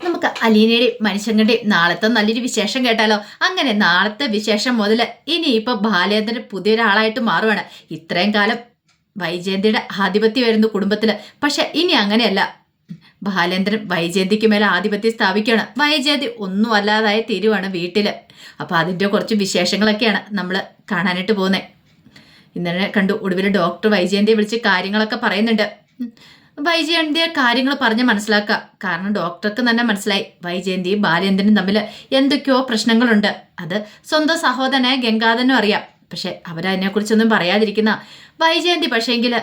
നമുക്ക് അലീനയുടെയും മനുഷ്യങ്ങളുടെയും നാളത്തെ നല്ലൊരു വിശേഷം കേട്ടാലോ? അങ്ങനെ നാളത്തെ വിശേഷം മുതൽ ഇനി ഇപ്പൊ ബാലേന്ദ്രൻ പുതിയൊരാളായിട്ട് മാറുവാണ്. ഇത്രയും കാലം വൈജയന്തിയുടെ ആധിപത്യം വരുന്നു കുടുംബത്തിൽ പക്ഷെ ഇനി അങ്ങനെയല്ല. ബാലേന്ദ്രൻ വൈജയന്തിക്ക് മേലെ ആധിപത്യം സ്ഥാപിക്കുകയാണ്. വൈജയന്തി ഒന്നും അല്ലാതായ തീരുവാണ് വീട്ടിൽ അപ്പോൾ അതിന്റെ കുറച്ച് വിശേഷങ്ങളൊക്കെയാണ് നമ്മൾ കാണാനായിട്ട് പോകുന്നത് ഇന്നലെ കണ്ടു ഒടുവിൽ ഡോക്ടർ വൈജയന്തിയെ വിളിച്ച് കാര്യങ്ങളൊക്കെ പറയുന്നുണ്ട്. വൈജയന്തിയെ കാര്യങ്ങൾ പറഞ്ഞ് മനസ്സിലാക്കുക. കാരണം ഡോക്ടർക്ക് തന്നെ മനസ്സിലായി. വൈജയന്തിയും ബാലേന്ദ്രനും തമ്മിൽ എന്തൊക്കെയോ പ്രശ്നങ്ങളുണ്ട്. അത് സ്വന്തം സഹോദരനായ ഗംഗാധനും അറിയാം. പക്ഷെ അവരതിനെക്കുറിച്ചൊന്നും പറയാതിരിക്കുന്ന വൈജയന്തി പക്ഷേങ്കിൽ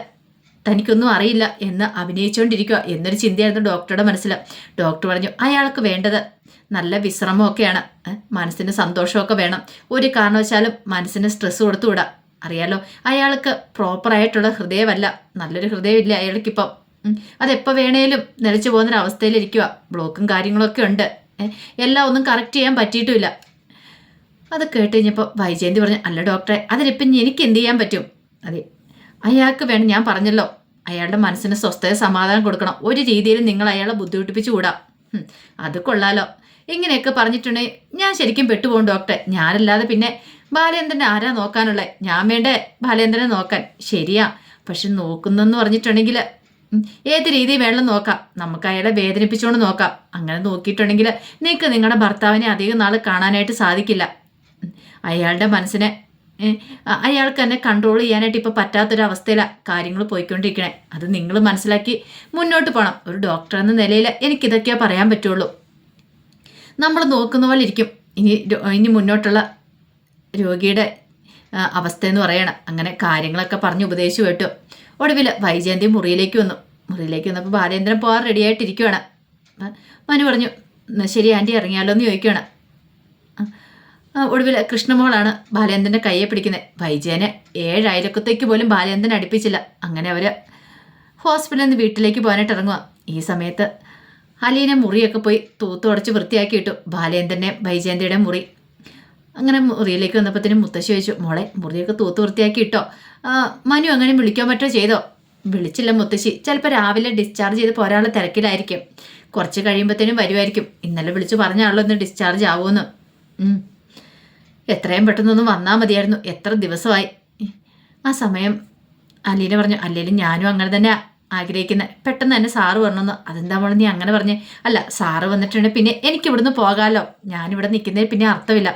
തനിക്കൊന്നും അറിയില്ല എന്ന് അഭിനയിച്ചുകൊണ്ടിരിക്കുക എന്നൊരു ചിന്തയായിരുന്നു ഡോക്ടറുടെ മനസ്സിൽ. ഡോക്ടർ പറഞ്ഞു അയാൾക്ക് വേണ്ടത് നല്ല വിശ്രമമൊക്കെയാണ്. മനസ്സിന് സന്തോഷമൊക്കെ വേണം. ഒരു കാരണവശാലും മനസ്സിന് സ്ട്രെസ് കൊടുത്തുവിടാം അറിയാലോ അയാൾക്ക് പ്രോപ്പറായിട്ടുള്ള ഹൃദയമല്ല. നല്ലൊരു ഹൃദയമില്ല അയാൾക്കിപ്പം. അതെപ്പോൾ വേണേലും നിലച്ചു പോകുന്നൊരവസ്ഥയിലിരിക്കുക ബ്ലോക്കും കാര്യങ്ങളൊക്കെ ഉണ്ട്. എല്ലാം ഒന്നും കറക്റ്റ് ചെയ്യാൻ പറ്റിയിട്ടുമില്ല. അത് കേട്ട് കഴിഞ്ഞപ്പോൾ വൈജയന്തി പറഞ്ഞു അല്ല ഡോക്ടറെ അതിനിപ്പം എനിക്ക് എന്ത് ചെയ്യാൻ പറ്റും? അതെ അയാൾക്ക് വേണം ഞാൻ പറഞ്ഞല്ലോ. അയാളുടെ മനസ്സിന് സ്വസ്ഥത സമാധാനം കൊടുക്കണം. ഒരു രീതിയിലും നിങ്ങൾ അയാളെ ബുദ്ധിമുട്ടിപ്പിച്ച് കൂടാം. അത് കൊള്ളാലോ. ഇങ്ങനെയൊക്കെ പറഞ്ഞിട്ടുണ്ടെങ്കിൽ ഞാൻ ശരിക്കും പെട്ടുപോകും ഡോക്ടറെ ഞാനല്ലാതെ പിന്നെ ബാലേന്ദ്രനെ ആരാ നോക്കാനുള്ളത് ഞാൻ വേണ്ടേ ബാലേന്ദ്രനെ നോക്കാൻ? ശരിയാ. പക്ഷെ നോക്കുന്നെന്ന് പറഞ്ഞിട്ടുണ്ടെങ്കിൽ ഏത് രീതി വേണം നോക്കാം. നമുക്ക് അയാളെ വേദനിപ്പിച്ചുകൊണ്ട് നോക്കാം. അങ്ങനെ നോക്കിയിട്ടുണ്ടെങ്കിൽ നിങ്ങൾക്ക് നിങ്ങളുടെ ഭർത്താവിനെ അധികം നാൾ കാണാനായിട്ട് സാധിക്കില്ല. അയാളുടെ മനസ്സിനെ അയാൾക്ക് തന്നെ കൺട്രോൾ ചെയ്യാനായിട്ട് ഇപ്പോൾ പറ്റാത്തൊരവസ്ഥയിലാണ് കാര്യങ്ങൾ പോയിക്കൊണ്ടിരിക്കണേ. അത് നിങ്ങൾ മനസ്സിലാക്കി മുന്നോട്ട് പോകണം ഒരു ഡോക്ടർ എന്ന നിലയിൽ എനിക്കിതൊക്കെയാ പറയാൻ പറ്റുള്ളൂ. നമ്മൾ നോക്കുന്ന പോലെ ഇരിക്കും. ഇനി ഇനി മുന്നോട്ടുള്ള രോഗിയുടെ അവസ്ഥയെന്ന് പറയണം. അങ്ങനെ കാര്യങ്ങളൊക്കെ പറഞ്ഞ് ഉപദേശിച്ചു കേട്ടു ഒടുവിൽ വൈജയന്തി മുറിയിലേക്ക് വന്നു. മുറിയിലേക്ക് വന്നപ്പോൾ ബാലേന്ദ്രൻ പോകാൻ റെഡിയായിട്ടിരിക്കുകയാണ് മനു പറഞ്ഞു ശരി ആന്റി ഇറങ്ങിയാലോ എന്ന് ചോദിക്കുകയാണ് ഒടുവിൽ കൃഷ്ണമോളാണ് ബാലേന്ദ്രന്റെ കയ്യെ പിടിക്കുന്നത് വൈജയനെ ഏഴ് അയലക്കത്തേക്ക് പോലും ബാലേന്ദ്രൻ അടുപ്പിച്ചില്ല. അങ്ങനെ അവർ ഹോസ്പിറ്റലിൽ നിന്ന് വീട്ടിലേക്ക് പോകാനായിട്ട് ഇറങ്ങുക ഈ സമയത്ത് അലീനെ മുറിയൊക്കെ പോയി തൂത്തുടച്ച് വൃത്തിയാക്കി ഇട്ടു ബാലേന്ദ്രന്റെ വൈജയന്തിയുടെ മുറി അങ്ങനെ മുറിയിലേക്ക് വന്നപ്പോഴത്തേനും മുത്തശ്ശി ചോദിച്ചു മോളെ മുറിയൊക്കെ തൂത്ത് വൃത്തിയാക്കി ഇട്ടോ. മനു അങ്ങനെ വിളിക്കാൻ പറ്റോ? ചെയ്തോ. വിളിച്ചില്ല മുത്തശ്ശി. ചിലപ്പോൾ രാവിലെ ഡിസ്ചാർജ് ചെയ്ത് പോരാനുള്ള തിരക്കിലായിരിക്കും. കുറച്ച് കഴിയുമ്പോഴത്തേനും വരുമായിരിക്കും ഇന്നലെ വിളിച്ചു പറഞ്ഞാണല്ലോ ആളൊന്ന് ഡിസ്ചാർജ് ആവുമെന്ന് എത്രയും പെട്ടെന്നൊന്ന് വന്നാൽ മതിയായിരുന്നു. എത്ര ദിവസമായി? ആ സമയം അലീന പറഞ്ഞു അല്ലേലും ഞാനും അങ്ങനെ തന്നെ ആഗ്രഹിക്കുന്നത് പെട്ടെന്ന് തന്നെ സാറ് വരണമെന്ന്. അതെന്താ മോളെ നീ അങ്ങനെ പറഞ്ഞേ? അല്ല സാറ് വന്നിട്ടുണ്ടെങ്കിൽ പിന്നെ എനിക്ക് ഇവിടുന്ന് പോകാമല്ലോ ഞാനിവിടെ നിൽക്കുന്നതിൽ പിന്നെ അർത്ഥമില്ല.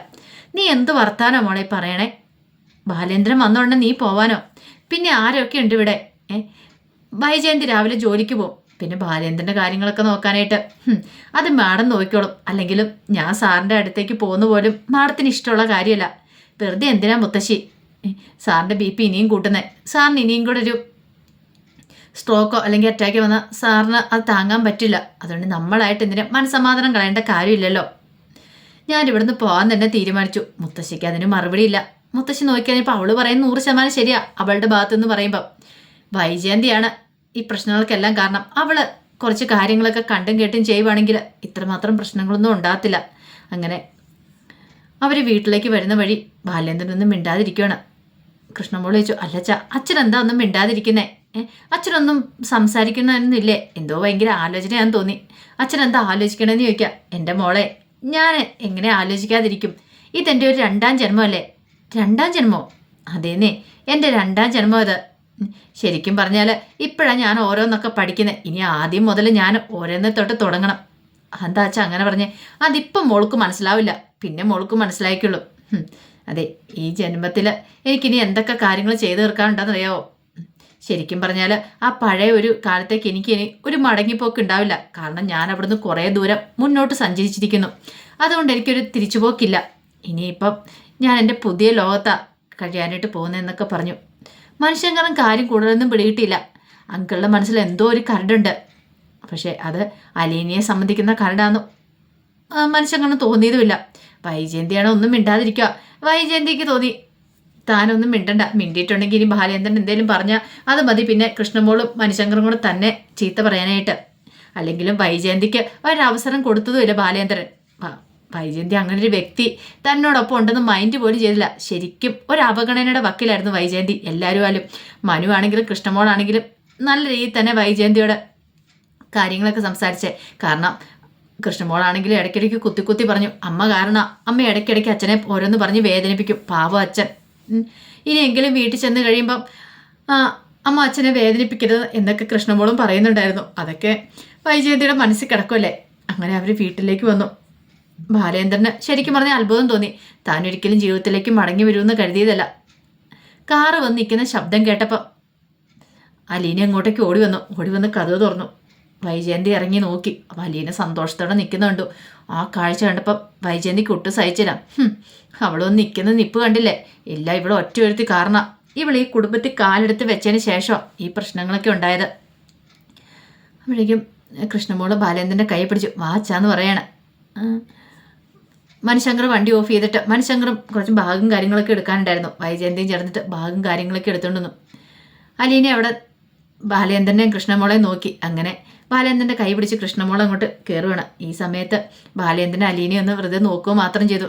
നീ എന്ത് വർത്താനോ മോളെ പറയണേ? ബാലേന്ദ്രൻ വന്നോണ്ട് നീ പോവാനോ? പിന്നെ ആരൊക്കെ ഉണ്ട് ഇവിടെ? ഏ? വൈജയന്തി രാവിലെ ജോലിക്ക് പോകും. പിന്നെ ബാലേന്ദ്രന്റെ കാര്യങ്ങളൊക്കെ നോക്കാനായിട്ട്. അത് മാഡം നോക്കിക്കോളും. അല്ലെങ്കിലും ഞാൻ സാറിന്റെ അടുത്തേക്ക് പോകുന്ന പോലും മാഡത്തിന് ഇഷ്ടമുള്ള കാര്യമല്ല. വെറുതെ എന്തിനാ മുത്തശ്ശി? സാറിന്റെ ബി പി ഇനിയും കൂട്ടുന്നത് സാറിന് ഇനിയും കൂടെ ഒരു സ്ട്രോക്കോ അല്ലെങ്കിൽ അറ്റാക്ക് വന്നാൽ സാറിന് അത് താങ്ങാൻ പറ്റില്ല. അതുകൊണ്ട് നമ്മളായിട്ട് എന്തിനാ മനസമാധാനം കളയേണ്ട കാര്യമില്ലല്ലോ. ഞാൻ ഇവിടുന്ന് പോകാൻ തന്നെ തീരുമാനിച്ചു. മുത്തശ്ശിക്ക് അതിന് മറുപടിയില്ല. മുത്തശ്ശി നോക്കിക്കഴിഞ്ഞപ്പോൾ അവൾ പറയുന്ന നൂറ് ശതമാനം ശരിയാ അവളുടെ ഭാഗത്തുനിന്ന് പറയുമ്പം. വൈജയന്തിയാണ് ഈ പ്രശ്നങ്ങൾക്കെല്ലാം കാരണം. അവൾ കുറച്ച് കാര്യങ്ങളൊക്കെ കണ്ടും കേട്ടും ചെയ്യുവാണെങ്കിൽ ഇത്രമാത്രം പ്രശ്നങ്ങളൊന്നും ഉണ്ടാകത്തില്ല. അങ്ങനെ അവർ വീട്ടിലേക്ക് വരുന്ന വഴി ബാലേന്ദ്രനൊന്നും മിണ്ടാതിരിക്കുകയാണ് കൃഷ്ണമോൾ ചോദിച്ചു അല്ലച്ച അച്ഛനെന്താ ഒന്നും മിണ്ടാതിരിക്കുന്നേ? അച്ഛനൊന്നും സംസാരിക്കണമെന്നില്ലേ എന്തോ ഭയങ്കര ആലോചനയാന്ന് തോന്നി. അച്ഛനെന്താ ആലോചിക്കണമെന്ന് ചോദിക്കുക എന്റെ മോളെ ഞാൻ എങ്ങനെ ആലോചിക്കാതിരിക്കും? ഇതെന്റെ ഒരു രണ്ടാം ജന്മമല്ലേ? രണ്ടാം ജന്മോ? അതേന്നേ എന്റെ രണ്ടാം ജന്മം അത്. ശരിക്കും പറഞ്ഞാൽ ഇപ്പോഴാണ് ഞാൻ ഓരോന്നൊക്കെ പഠിക്കുന്നത് ഇനി ആദ്യം മുതൽ ഞാൻ ഓരോന്നെ തൊട്ട് തുടങ്ങണം. എന്താ വെച്ചാൽ അങ്ങനെ പറഞ്ഞേ? അതിപ്പം മോൾക്ക് മനസ്സിലാവില്ല. പിന്നെ മോൾക്ക് മനസ്സിലായിക്കുള്ളൂ. അതെ ഈ ജന്മത്തിൽ എനിക്കിനി എന്തൊക്കെ കാര്യങ്ങൾ ചെയ്തു തീർക്കാനുണ്ടെന്നറിയാവോ? ശരിക്കും പറഞ്ഞാൽ ആ പഴയ ഒരു കാലത്തേക്ക് എനിക്ക് ഇനി ഒരു മടങ്ങിപ്പോക്ക് ഉണ്ടാവില്ല. കാരണം ഞാൻ അവിടുന്ന് കുറേ ദൂരം മുന്നോട്ട് സഞ്ചരിച്ചിരിക്കുന്നു. അതുകൊണ്ട് എനിക്കൊരു തിരിച്ചുപോക്കില്ല. ഇനിയിപ്പം ഞാൻ എന്റെ പുതിയ ലോകത്താണ് കഴിയാനായിട്ട് പോകുന്നതെന്നൊക്കെ പറഞ്ഞു. മനുഷ്യൻ കാരണം കാര്യം കൂടുതലൊന്നും പിടികിട്ടിയില്ല. അങ്കിളുടെ മനസ്സിൽ എന്തോ ഒരു കരടുണ്ട് പക്ഷേ അത് അലീനിയെ സംബന്ധിക്കുന്ന കരടാന്ന് കാരണം തോന്നിയതുമില്ല. വൈജയന്തിയാണോ ഒന്നും മിണ്ടാതിരിക്കുക. വൈജയന്തിക്ക് തോന്നി താനൊന്നും മിണ്ടണ്ട. മിണ്ടിയിട്ടുണ്ടെങ്കിൽ ഇനി ബാലേന്ദ്രൻ എന്തെങ്കിലും പറഞ്ഞാൽ അത് മതി. പിന്നെ കൃഷ്ണമോളും മനുശങ്കറും കൂടെ തന്നെ ചീത്ത പറയാനായിട്ട്. അല്ലെങ്കിലും വൈജയന്തിക്ക് ഒരവസരം കൊടുത്തതുമില്ല ബാലേന്ദ്രൻ. വൈജയന്തി അങ്ങനെ ഒരു വ്യക്തി തന്നോടൊപ്പം ഉണ്ടെന്ന് മൈൻഡ് പോലും ചെയ്തില്ല. ശരിക്കും ഒരു അവഗണനയുടെ വക്കിലായിരുന്നു വൈജയന്തി എല്ലാവരും ആലും മനു ആണെങ്കിലും കൃഷ്ണമോളാണെങ്കിലും നല്ല രീതിയിൽ തന്നെ വൈജയന്തിയോട് കാര്യങ്ങളൊക്കെ സംസാരിച്ചേ. കാരണം കൃഷ്ണമോളാണെങ്കിലും ഇടയ്ക്കിടയ്ക്ക് കുത്തി കുത്തി പറഞ്ഞു അമ്മ കാരണം അമ്മ ഇടയ്ക്കിടയ്ക്ക് അച്ഛനെ ഓരോന്ന് പറഞ്ഞ് വേദനിപ്പിക്കും. പാവം അച്ഛൻ. ഇനിയെങ്കിലും വീട്ടിൽ ചെന്ന് കഴിയുമ്പം അമ്മ അച്ഛനെ വേദനിപ്പിക്കരുത് എന്നൊക്കെ കൃഷ്ണമോളും പറയുന്നുണ്ടായിരുന്നു. അതൊക്കെ വൈജയന്തിയുടെ മനസ്സിൽ കിടക്കുമല്ലേ അങ്ങനെ അവർ വീട്ടിലേക്ക് വന്നു. ബാലേന്ദ്രന് ശരിക്കും പറഞ്ഞാൽ അത്ഭുതം തോന്നി. താൻ ഒരിക്കലും ജീവിതത്തിലേക്ക് മടങ്ങി വരുമെന്ന് കരുതിയതല്ല. കാറ് വന്ന് നിൽക്കുന്ന ശബ്ദം കേട്ടപ്പോൾ അലീന അങ്ങോട്ടേക്ക് ഓടി വന്നു. ഓടി വന്ന് കഥ തുറന്നു. വൈജയന്തി ഇറങ്ങി നോക്കി. വലിയനെ സന്തോഷത്തോടെ നിൽക്കുന്നുണ്ടു ആ കാഴ്ച കണ്ടപ്പോൾ വൈജയന്തിക്ക് ഒട്ടും സഹിച്ചില്ല. അവളൊന്നും നിൽക്കുന്ന നിപ്പ് കണ്ടില്ലേ? ഇല്ല ഇവിടെ ഒറ്റ ഒരുത്തി കാരണം. ഇവൾ ഈ കുടുംബത്തിൽ കാലെടുത്ത് വെച്ചതിന് ശേഷം ഈ പ്രശ്നങ്ങളൊക്കെ ഉണ്ടായത്. അപ്പോഴേക്കും കൃഷ്ണമോൾ ബാലേന്ദ്രന്റെ കൈ പിടിച്ചു. വാച്ചാന്ന് പറയണേ. മനുശങ്കർ വണ്ടി ഓഫ് ചെയ്തിട്ട് മനുശങ്കറും കുറച്ച് ഭാഗം കാര്യങ്ങളൊക്കെ എടുക്കാനുണ്ടായിരുന്നു. വൈജയന്തിയും ചേർന്നിട്ട് ഭാഗം കാര്യങ്ങളൊക്കെ എടുത്തുകൊണ്ടുവന്നു അലീനെ അവിടെ ബാലേന്ദ്രനെയും കൃഷ്ണമോളെയും നോക്കി. അങ്ങനെ ബാലേന്ദ്രന്റെ കൈ പിടിച്ച് കൃഷ്ണമോൾ അങ്ങോട്ട് കയറുകയാണ് ഈ സമയത്ത് ബാലേന്ദ്രൻ അലീനെ ഒന്ന് വെറുതെ നോക്കുക മാത്രം ചെയ്തു.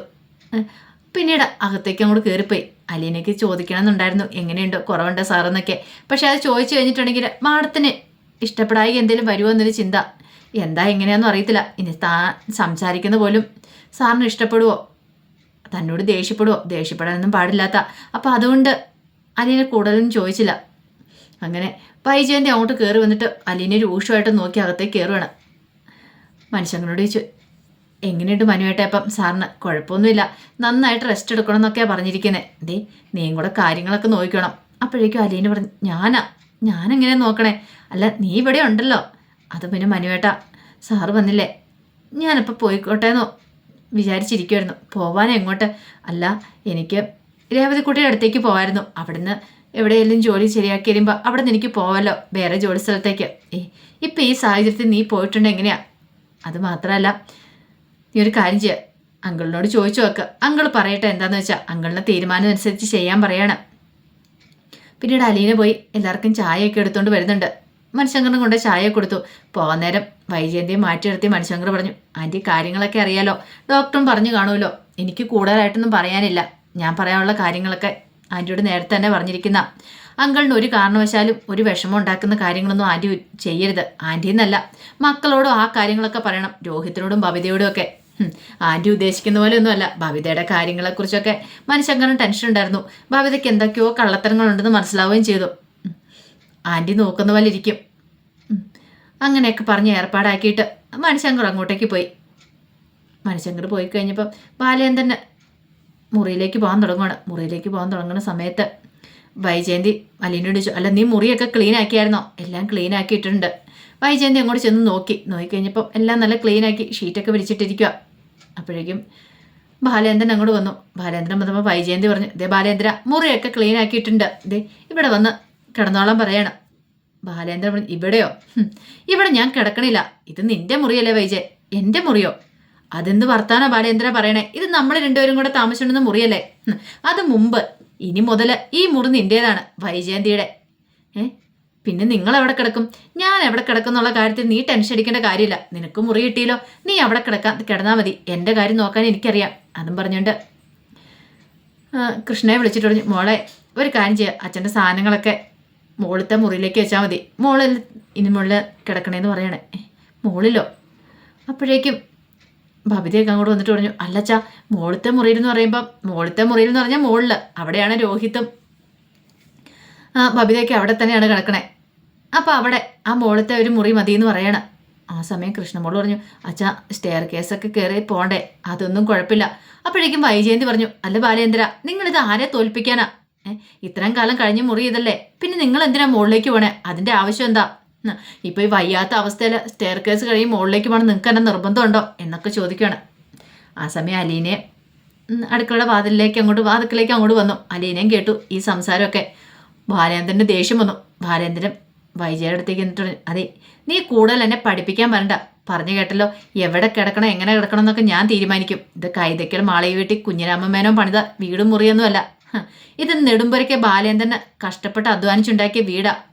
പിന്നീട് അകത്തേക്ക് അങ്ങോട്ട് കയറിപ്പോയി അലീനയ്ക്ക് ചോദിക്കണമെന്നുണ്ടായിരുന്നു. എങ്ങനെയുണ്ട്? കുറവുണ്ട് സാറെന്നൊക്കെ. പക്ഷെ അത് ചോദിച്ചു കഴിഞ്ഞിട്ടുണ്ടെങ്കിൽ മാഡത്തിന് ഇഷ്ടപ്പെടായി എന്തെങ്കിലും വരുമോ എന്നൊരു ചിന്ത. എന്താ എങ്ങനെയാണെന്നും അറിയത്തില്ല. ഇനി താൻ സംസാരിക്കുന്ന പോലും സാറിന് ഇഷ്ടപ്പെടുവോ? തന്നോട് ദേഷ്യപ്പെടുവോ? ദേഷ്യപ്പെടാനൊന്നും പാടില്ലാത്ത. അപ്പോൾ അതുകൊണ്ട് അലീന കൂടുതലൊന്നും ചോദിച്ചില്ല. അങ്ങനെ പൈജേന്റെ അങ്ങോട്ട് കയറി വന്നിട്ട് അലീനെ രൂക്ഷമായിട്ട് നോക്കി അകത്തേക്ക് കയറുവാണ് മനുഷ്യങ്ങളോട് ചോദിച്ചു എങ്ങനെയുണ്ട് മനുവേട്ടയപ്പം സാറിന് കുഴപ്പമൊന്നുമില്ല. നന്നായിട്ട് റെസ്റ്റ് എടുക്കണം എന്നൊക്കെയാണ് പറഞ്ഞിരിക്കുന്നത് ദേ നീയും കൂടെ കാര്യങ്ങളൊക്കെ നോക്കണം അപ്പോഴേക്കും അലീന പറഞ്ഞു ഞാനാ? ഞാനെങ്ങനെ നോക്കണേ? അല്ല നീ ഇവിടെ ഉണ്ടല്ലോ. അത് പിന്നെ മനുവേട്ട സാറ് വന്നില്ലേ? ഞാനിപ്പോൾ പോയിക്കോട്ടേന്നോ? വിചാരിച്ചിരിക്കുമായിരുന്നു പോവാൻ എങ്ങോട്ട് അല്ല എനിക്ക് രേവതിക്കുട്ടിയുടെ അടുത്തേക്ക് പോകായിരുന്നു അവിടുന്ന് എവിടെയെങ്കിലും ജോലി ശരിയാക്കി വരുമ്പോൾ അവിടെ നിന്ന് എനിക്ക് പോവല്ലോ വേറെ ജോലി സ്ഥലത്തേക്ക്. ഏ ഇപ്പം ഈ സാഹചര്യത്തിൽ നീ പോയിട്ടുണ്ട് എങ്ങനെയാ? അത് മാത്രമല്ല നീ ഒരു കാര്യം ചെയ്യുക അങ്കിളിനോട് ചോദിച്ചു നോക്കുക അങ്കിൾ പറയട്ടെ എന്താന്ന് വെച്ചാൽ അങ്കിളിന്റെ തീരുമാനം അനുസരിച്ച് ചെയ്യാൻ പറയാണ്. പിന്നീട് അലീന പോയി എല്ലാവർക്കും ചായയൊക്കെ എടുത്തുകൊണ്ട് വരുന്നുണ്ട്. മനുഷ്യങ്കറിനും കൊണ്ട് ചായ കൊടുത്തു. പോകാൻ നേരം വൈജയന്തിയെ മാറ്റി നിർത്തി മനുഷ്യങ്കർ പറഞ്ഞു ആന്റി കാര്യങ്ങളൊക്കെ അറിയാലോ. ഡോക്ടറും പറഞ്ഞു കാണുമല്ലോ. എനിക്ക് കൂടുതലായിട്ടൊന്നും പറയാനില്ല. ഞാൻ പറയാനുള്ള കാര്യങ്ങളൊക്കെ ആന്റിയോട് നേരത്തെ തന്നെ പറഞ്ഞിരിക്കുന്ന അങ്കിളിന് ഒരു കാരണവശാലും ഒരു വിഷമം ഉണ്ടാക്കുന്ന കാര്യങ്ങളൊന്നും ആന്റി ചെയ്യരുത്. ആന്റി എന്നല്ല മക്കളോടും ആ കാര്യങ്ങളൊക്കെ പറയണം രോഹിത്തിനോടും ബബിതയോടും ഒക്കെ. ആന്റി ഉദ്ദേശിക്കുന്ന പോലെ ഒന്നുമല്ല ബബിതയുടെ കാര്യങ്ങളെക്കുറിച്ചൊക്കെ മനുശങ്കറിന് ടെൻഷൻ ഉണ്ടായിരുന്നു. ബബിതയ്ക്ക് എന്തൊക്കെയോ കള്ളത്തരങ്ങളുണ്ടെന്ന് മനസ്സിലാവുകയും ചെയ്തു. ആന്റി നോക്കുന്ന പോലെ ഇരിക്കും. അങ്ങനെയൊക്കെ പറഞ്ഞ് ഏർപ്പാടാക്കിയിട്ട് മനുശങ്കർ അങ്ങോട്ടേക്ക് പോയി. മനുശങ്കർ പോയി കഴിഞ്ഞപ്പം ബാലേന്ദ്രന് മുറിയിലേക്ക് പോകാൻ തുടങ്ങുകയാണ് മുറിയിലേക്ക് പോകാൻ തുടങ്ങുന്ന സമയത്ത് വൈജയന്തി അലീനോട് ചോദിച്ചു അല്ല നീ മുറിയൊക്കെ ക്ലീൻ ആക്കിയായിരുന്നോ? എല്ലാം ക്ലീൻ ആക്കിയിട്ടുണ്ട്. വൈജയന്തി അങ്ങോട്ട് ചെന്ന് നോക്കി. നോക്കിക്കഴിഞ്ഞപ്പം എല്ലാം നല്ല ക്ലീൻ ആക്കി ഷീറ്റൊക്കെ വിരിച്ചിട്ടിരിക്കുക അപ്പോഴേക്കും ബാലേന്ദ്രൻ അങ്ങോട്ട് വന്നു. ബാലേന്ദ്രൻ വന്നപ്പോൾ വൈജയന്തി പറഞ്ഞു ദേ ബാലേന്ദ്ര മുറിയൊക്കെ ക്ലീൻ ആക്കിയിട്ടുണ്ട്. ദേ ഇവിടെ വന്ന് കിടന്നോളാൻ പറയണം. ബാലേന്ദ്രൻ പറഞ്ഞു ഇവിടെയോ? ഇവിടെ ഞാൻ കിടക്കണില്ല. ഇത് നിന്റെ മുറിയല്ലേ വൈജയ്? എന്റെ മുറിയോ? അതെന്ത് വർത്താന ബാലേന്ദ്ര പറയണേ? ഇത് നമ്മൾ രണ്ടുപേരും കൂടെ താമസിച്ചുണ്ടെന്ന് മുറിയല്ലേ? അത് മുമ്പ് ഇനി മുതൽ ഈ മുറി നിന്റേതാണ് വൈജയന്തിയുടെ. ഏ? പിന്നെ നിങ്ങൾ എവിടെ കിടക്കും? ഞാൻ എവിടെ കിടക്കുന്നുള്ള കാര്യത്തിൽ നീ ടെൻഷൻ അടിക്കേണ്ട കാര്യമില്ല. നിനക്ക് മുറി കിട്ടിയല്ലോ. നീ അവിടെ കിടക്കാൻ കിടന്നാൽ മതി. എന്റെ കാര്യം നോക്കാൻ എനിക്കറിയാം. അതും പറഞ്ഞുകൊണ്ട് കൃഷ്ണയെ വിളിച്ചിട്ട് പറഞ്ഞു മോളെ ഒരു കാര്യം ചെയ്യുക അച്ഛന്റെ സാധനങ്ങളൊക്കെ മുകളിലത്തെ മുറിയിലേക്ക് വെച്ചാൽ മതി. മോളിൽ ഇനി മുകളിൽ കിടക്കണേന്ന് പറയണേ. മുകളിലോ അപ്പോഴേക്കും ബബിതയൊക്കെ അങ്ങോട്ട് വന്നിട്ട് പറഞ്ഞു അല്ലച്ചാ മോളത്തെ മുറിയിൽ എന്ന് പറയുമ്പോൾ മോളത്തെ മുറിയിൽ എന്ന് പറഞ്ഞാൽ മുകളിൽ അവിടെയാണ് രോഹിത്തും ബബിതയൊക്കെ അവിടെ തന്നെയാണ് കിടക്കണേ. അപ്പോൾ അവിടെ ആ മോളത്തെ ഒരു മുറി മതി എന്ന് പറയണം. ആ സമയം കൃഷ്ണമോൾ പറഞ്ഞു അച്ഛാ സ്റ്റെയർ കേസൊക്കെ കയറി പോണ്ടേ അതൊന്നും കുഴപ്പമില്ല. അപ്പോഴേക്കും വൈജയന്തി പറഞ്ഞു അല്ല ബാലേന്ദ്ര നിങ്ങളിത് ആരെ തോൽപ്പിക്കാനാ? ഏഹ് ഇത്രയും കാലം കഴിഞ്ഞ് മുറി ഇതല്ലേ? പിന്നെ നിങ്ങൾ എന്തിനാ മുകളിലേക്ക് പോണേ? അതിന്റെ ആവശ്യം എന്താ? ഉം, ഇപ്പൊ ഈ വയ്യാത്ത അവസ്ഥയിൽ സ്റ്റെയർ കേസ് കഴിയും മുകളിലേക്ക് പോകണം നിങ്ങൾക്ക് എന്നെ നിർബന്ധമുണ്ടോ? എന്നൊക്കെ ചോദിക്കുകയാണ് ആ സമയം അലീനെ അടുക്കളയുടെ വാതിലേക്ക് അങ്ങോട്ട് വാതിക്കലേക്ക് അങ്ങോട്ട് വന്നു. അലീനയും കേട്ടു ഈ സംസാരമൊക്കെ. ബാലേന്ദ്രന്റെ ദേഷ്യം വന്നു. ബാലേന്ദ്രൻ വൈജയുടെ അടുത്തേക്ക് എന്നിട്ട് അതെ നീ കൂടുതൽ എന്നെ പഠിപ്പിക്കാൻ വരണ്ട. പറഞ്ഞു കേട്ടല്ലോ എവിടെ കിടക്കണം എങ്ങനെ കിടക്കണം എന്നൊക്കെ ഞാൻ തീരുമാനിക്കും. ഇത് കൈതയ്ക്കൽ മാളയി വീട്ടിൽ കുഞ്ഞിരാമമേനോ പണിത. വീടും മുറിയൊന്നുമല്ല. ഇത് നെടുമ്പൊരയ്ക്ക് ബാലേന്ദ്രനെ കഷ്ടപ്പെട്ട് അധ്വാനിച്ചുണ്ടാക്കിയ വീടാ. ഏ,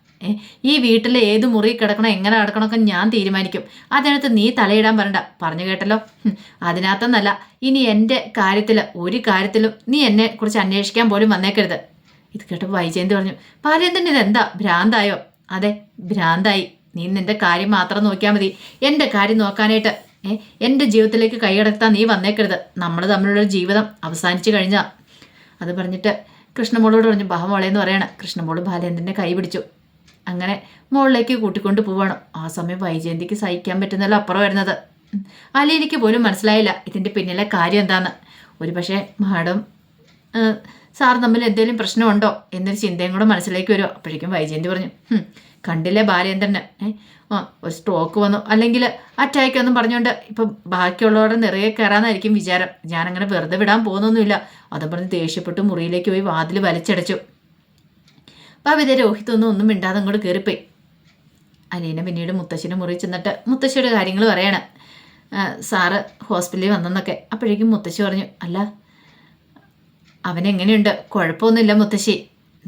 ഈ വീട്ടിലെ ഏത് മുറി കിടക്കണം എങ്ങനെ കിടക്കണമൊക്കെ ഞാൻ തീരുമാനിക്കും. അതിനകത്ത് നീ തലയിടാൻ വരണ്ട പറഞ്ഞു കേട്ടല്ലോ. അതിനകത്തൊന്നല്ല. ഇനി എന്റെ കാര്യത്തിൽ ഒരു കാര്യത്തിലും നീ എന്നെ കുറിച്ച് അന്വേഷിക്കാൻ പോലും വന്നേക്കരുത്. ഇത് കേട്ടപ്പോൾ വൈജയന്തി പറഞ്ഞു ബാലേന്ദ്രൻ ഇതെന്താ? ഭ്രാന്തായോ? അതെ ഭ്രാന്തായി. നീ നിന്റെ കാര്യം മാത്രം നോക്കിയാൽ മതി. എന്റെ കാര്യം നോക്കാനായിട്ട് എന്റെ ജീവിതത്തിലേക്ക് കൈയടത്താൻ നീ വന്നേക്കരുത്. നമ്മൾ തമ്മിലുള്ള ജീവിതം അവസാനിച്ചു കഴിഞ്ഞാൽ അത് പറഞ്ഞിട്ട് കൃഷ്ണമോളോട് പറഞ്ഞു ബഹമോളെ എന്ന് പറയണം. കൃഷ്ണമോൾ ബാലേന്ദ്രന്റെ കൈ പിടിച്ചു. അങ്ങനെ മുകളിലേക്ക് കൂട്ടിക്കൊണ്ട് പോവാണ്. ആ സമയം വൈജയന്തിക്ക് സഹിക്കാൻ പറ്റുന്നല്ലോ അപ്പുറം വരുന്നത്. അലിയിലേക്ക് പോലും മനസ്സിലായില്ല ഇതിന്റെ പിന്നിലെ കാര്യം എന്താന്ന്. ഒരു പക്ഷേ മാഡം സാർ തമ്മിൽ എന്തെങ്കിലും പ്രശ്നമുണ്ടോ എന്നൊരു ചിന്തയും കൂടെ മനസ്സിലേക്ക് വരുമോ അപ്പോഴേക്കും വൈജയന്തി പറഞ്ഞു കണ്ടില്ലേ ബാലേന്ദ്രന്? ആ ഒരു സ്ട്രോക്ക് വന്നു. അല്ലെങ്കിൽ അറ്റാക്ക് ഒന്നും പറഞ്ഞുകൊണ്ട് ഇപ്പം ബാക്കിയുള്ളവരുടെ നിറയെ കയറാന്നായിരിക്കും വിചാരം. ഞാനങ്ങനെ വെറുതെ വിടാൻ പോകുന്നൊന്നുമില്ല. അതും പറഞ്ഞ് ദേഷ്യപ്പെട്ട് മുറിയിലേക്ക് പോയി വാതിൽ വലിച്ചടച്ചു. പവിത രോഹിതൊന്നും ഒന്നും മിണ്ടാതെ അങ്ങോട്ട് കയറിപ്പോയി അനിയനെ പിന്നീട് മുത്തശ്ശിനെ മുറി ചെന്നിട്ട് മുത്തശ്ശിയുടെ കാര്യങ്ങൾ പറയണം. സാറ് ഹോസ്പിറ്റലിൽ വന്നെന്നൊക്കെ. അപ്പോഴേക്കും മുത്തശ്ശി പറഞ്ഞു അല്ല അവനെങ്ങനെയുണ്ട്? കുഴപ്പമൊന്നുമില്ല മുത്തശ്ശി.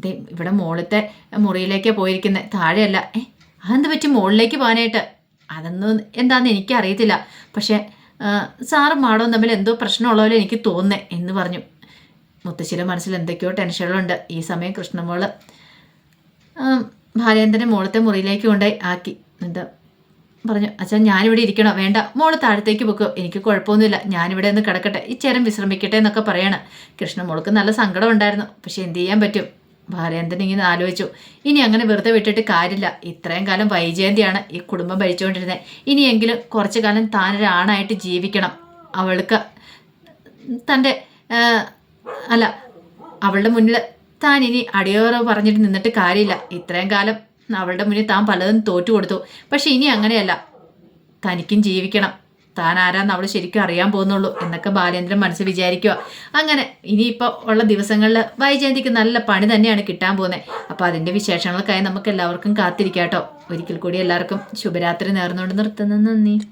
ദേ ഇവിടെ മുകളിലത്തെ മുറിയിലേക്കാണ് പോയിരിക്കുന്നത് താഴെയല്ല. ഏ അതെന്ത് പറ്റി മുകളിലേക്ക് പോകാനായിട്ട്? അതൊന്നും എന്താണെന്ന് എനിക്കറിയത്തില്ല. പക്ഷേ സാറും മാഡവും തമ്മിൽ എന്തോ പ്രശ്നമുള്ള പോലെ എനിക്ക് തോന്നുന്നേ എന്ന് പറഞ്ഞു. മുത്തശ്ശിയുടെ മനസ്സിൽ എന്തൊക്കെയോ ടെൻഷനുകളുണ്ട്. ഈ സമയം കൃഷ്ണമോൾ ഭാര്യേന്ദ്രനെ മോളത്തെ മുറിയിലേക്ക് കൊണ്ടുപോയി ആക്കി. എന്നിട്ട് പറഞ്ഞു അച്ഛൻ ഞാനിവിടെ ഇരിക്കണോ. വേണ്ട. മോൾ താഴത്തേക്ക് പൊക്കോ. എനിക്ക് കുഴപ്പമൊന്നുമില്ല. ഞാനിവിടെ ഒന്ന് കിടക്കട്ടെ. ഈ ചേരം വിശ്രമിക്കട്ടെ എന്നൊക്കെ പറയാണ്. കൃഷ്ണ മോൾക്ക് നല്ല സങ്കടം ഉണ്ടായിരുന്നു. പക്ഷെ എന്ത് ചെയ്യാൻ പറ്റും? ഭാര്യേന്ദ്രൻ ഇങ്ങനെ ആലോചിച്ചു. ഇനി അങ്ങനെ വെറുതെ വിട്ടിട്ട് കാര്യമില്ല. ഇത്രയും കാലം വൈജയന്തിയാണ് ഈ കുടുംബം ഭരിച്ചുകൊണ്ടിരുന്നത് ഇനിയെങ്കിലും കുറച്ചു കാലം താനൊരാണായിട്ട് ജീവിക്കണം. അവൾക്ക് തന്റെ അല്ല അവളുടെ മുന്നിൽ താൻ ഇനി അടിയോറ പറഞ്ഞിട്ട് നിന്നിട്ട് കാര്യമില്ല. ഇത്രയും കാലം അവളുടെ മുന്നിൽ താൻ പലതും തോറ്റു കൊടുത്തു. പക്ഷെ ഇനി അങ്ങനെയല്ല. തനിക്കും ജീവിക്കണം. താൻ ആരാന്ന് അവൾ ശരിക്കും അറിയാൻ പോകുന്നുള്ളൂ എന്നൊക്കെ ബാലേന്ദ്രൻ മനസ്സിൽ വിചാരിക്കുക അങ്ങനെ ഇനിയിപ്പോൾ ഉള്ള ദിവസങ്ങളിൽ വൈജയന്തിക്ക് നല്ല പണി തന്നെയാണ് കിട്ടാൻ പോകുന്നത് അപ്പോൾ അതിന്റെ വിശേഷങ്ങൾക്കായി നമുക്ക് എല്ലാവർക്കും കാത്തിരിക്കാം കേട്ടോ ഒരിക്കൽ കൂടി എല്ലാവർക്കും ശുഭരാത്രി നേർന്നുകൊണ്ട് നിർത്തുന്നു. നന്ദി.